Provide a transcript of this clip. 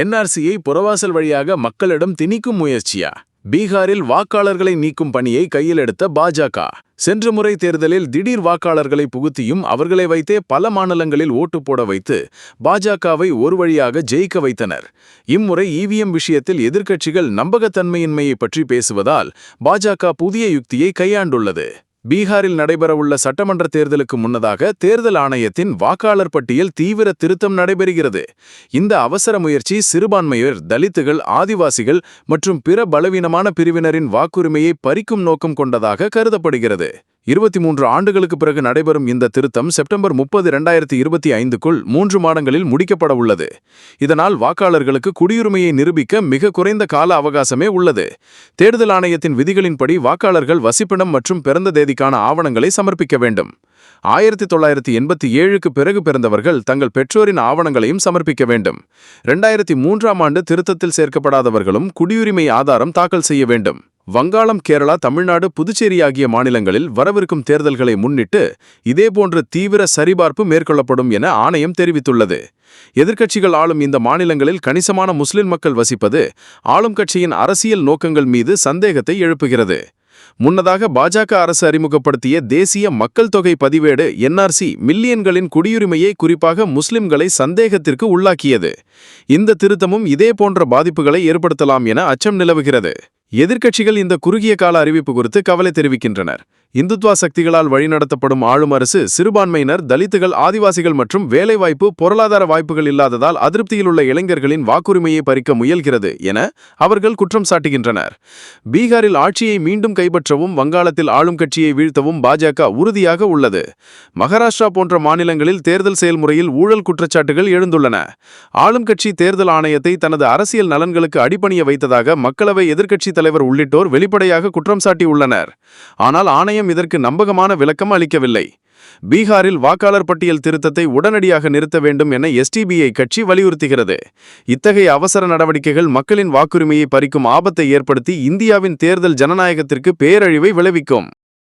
என்ஆர்சியை புறவாசல் வழியாக மக்களிடம் திணிக்கும் முயற்சியா? பீகாரில் வாக்காளர்களை நீக்கும் பணியை கையில் எடுத்த பாஜக. சென்ற முறை தேர்தலில் திடீர் வாக்காளர்களை புகுத்தியும் அவர்களை வைத்தே பல மாநிலங்களில் ஓட்டு போட வைத்து பாஜகவை ஒரு வழியாக ஜெயிக்க வைத்தனர். இம்முறை இவிஎம் விஷயத்தில் எதிர்க்கட்சிகள் நம்பகத்தன்மையின்மையை பற்றி பேசுவதால் பாஜக புதிய யுக்தியை கையாண்டுள்ளது. பீகாரில் நடைபெறவுள்ள சட்டமன்ற தேர்தலுக்கு முன்னதாக தேர்தல் ஆணையத்தின் வாக்காளர் பட்டியல் தீவிர திருத்தம் நடைபெறுகிறது. இந்த அவசர முயற்சி சிறுபான்மையர் தலித்துகள் ஆதிவாசிகள் மற்றும் பிற பலவீனமான பிரிவினரின் வாக்குரிமையை பறிக்கும் நோக்கம் கொண்டதாக கருதப்படுகிறது. இருபத்தி மூன்று ஆண்டுகளுக்கு பிறகு நடைபெறும் இந்த திருத்தம் செப்டம்பர் முப்பது இரண்டாயிரத்தி இருபத்தி ஐந்துக்குள் மூன்று மாதங்களில் முடிக்கப்பட உள்ளது. இதனால் வாக்காளர்களுக்கு குடியுரிமையை நிரூபிக்க மிக குறைந்த கால அவகாசமே உள்ளது. தேர்தல் ஆணையத்தின் விதிகளின்படி வாக்காளர்கள் வசிப்பிடம் மற்றும் பிறந்த தேதிக்கான ஆவணங்களை சமர்ப்பிக்க வேண்டும். ஆயிரத்தி தொள்ளாயிரத்தி எண்பத்தி ஏழுக்கு பிறகு பிறந்தவர்கள் தங்கள் பெற்றோரின் ஆவணங்களையும் சமர்ப்பிக்க வேண்டும். இரண்டாயிரத்தி மூன்றாம் ஆண்டு திருத்தத்தில் சேர்க்கப்படாதவர்களும் குடியுரிமை ஆதாரம் தாக்கல் செய்ய வேண்டும். வங்காளம் கேரளா தமிழ்நாடு புதுச்சேரி ஆகிய மாநிலங்களில் வரவிருக்கும் தேர்தல்களை முன்னிட்டு இதேபோன்ற தீவிர சரிபார்ப்பு மேற்கொள்ளப்படும் என ஆணையம் தெரிவித்துள்ளது. எதிர்க்கட்சிகள் ஆளும் இந்த மாநிலங்களில் கணிசமான முஸ்லிம் மக்கள் வசிப்பது ஆளும் கட்சியின் அரசியல் நோக்கங்கள் மீது சந்தேகத்தை எழுப்புகிறது. முன்னதாக பாஜக அரசு அறிமுகப்படுத்திய தேசிய மக்கள் தொகை பதிவேடு என்ஆர்சி மில்லியன்களின் குடியுரிமையை குறிப்பாக முஸ்லிம்களை சந்தேகத்திற்கு உள்ளாக்கியது. இந்த திருத்தமும் இதே போன்ற பாதிப்புகளை ஏற்படுத்தலாம் என அச்சம் நிலவுகிறது. எதிர்க்கட்சிகள் இந்த குறுகிய கால அறிவிப்பு குறித்து கவலை தெரிவிக்கின்றனர். இந்துத்வா சக்திகளால் வழிநடத்தப்படும் ஆளும் அரசு சிறுபான்மையினர் தலித்துகள் ஆதிவாசிகள் மற்றும் வேலைவாய்ப்பு பொருளாதார வாய்ப்புகள் இல்லாததால் அதிருப்தியில் உள்ள இளைஞர்களின் வாக்குரிமையை பறிக்க முயல்கிறது என அவர்கள் குற்றம் சாட்டுகின்றனர். பீகாரில் ஆட்சியை மீண்டும் கைப்பற்றவும் வங்காளத்தில் ஆளும் கட்சியை வீழ்த்தவும் பாஜக உறுதியாக உள்ளது. மகாராஷ்டிரா போன்ற மாநிலங்களில் தேர்தல் செயல்முறையில் ஊழல் குற்றச்சாட்டுகள் எழுந்துள்ளன. ஆளும் கட்சி தேர்தல் ஆணையத்தை தனது அரசியல் நலன்களுக்கு அடிபணிய வைத்ததாக மக்களவை எதிர்க்கட்சித் தலைவர் உள்ளிட்டோர் வெளிப்படையாக குற்றம் சாட்டியுள்ளனர். ஆனால் ஆணையம் ஆணையம் இதற்கு நம்பகமான விளக்கம் அளிக்கவில்லை. பீகாரில் வாக்காளர் பட்டியல் திருத்தத்தை உடனடியாக நிறுத்த வேண்டும் என எஸ்டிபிஐ கட்சி வலியுறுத்துகிறது. இத்தகைய அவசர நடவடிக்கைகள் மக்களின் வாக்குரிமையை பறிக்கும் ஆபத்தை ஏற்படுத்தி இந்தியாவின் தேர்தல் ஜனநாயகத்திற்கு பேரழிவை விளைவிக்கும்.